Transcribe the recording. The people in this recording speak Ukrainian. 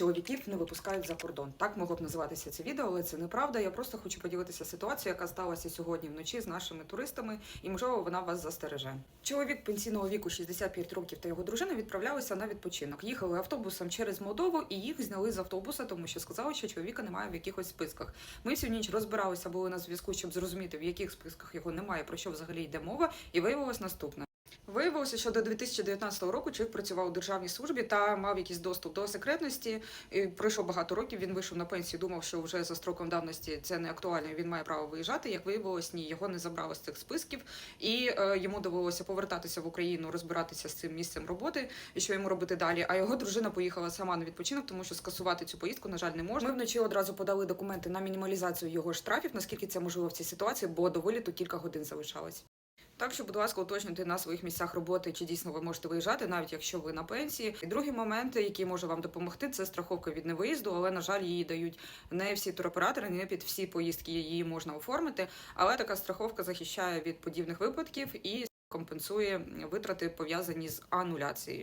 чоловіків не випускають за кордон. Так могло б називатися це відео, але це неправда. Я просто хочу поділитися ситуацією, яка сталася сьогодні вночі з нашими туристами, і можливо вона вас застереже. Чоловік пенсійного віку 65 років та його дружина відправлялися на відпочинок. Їхали автобусом через Молдову і їх зняли з автобуса, тому що сказали, що чоловіка немає в якихось списках. Ми всю ніч розбиралися, були на зв'язку, щоб зрозуміти, в яких списках його немає, про що взагалі йде мова, і виявилось наступне. Виявилося, що до 2019 року чоловік працював у державній службі та мав якийсь доступ до секретності. І пройшло багато років. Він вийшов на пенсію, думав, що вже за строком давності це не актуально. Він має право виїжджати. Як виявилось, ні, його не забрали з цих списків, і е, йому довелося повертатися в Україну, розбиратися з цим місцем роботи і що йому робити далі. А його дружина поїхала сама на відпочинок, тому що скасувати цю поїздку, на жаль, не можна. Ми вночі одразу подали документи на мінімалізацію його штрафів, наскільки це можливо в цій ситуації, бо до виліту кілька годин залишалось. Так що, будь ласка, уточнюйте на своїх місцях роботи, чи дійсно ви можете виїжджати, навіть якщо ви на пенсії. І другий момент, який може вам допомогти, це страховка від невиїзду, але на жаль, її дають не всі туроператори, не під всі поїздки її можна оформити. Але така страховка захищає від подібних випадків і компенсує витрати пов'язані з ануляцією.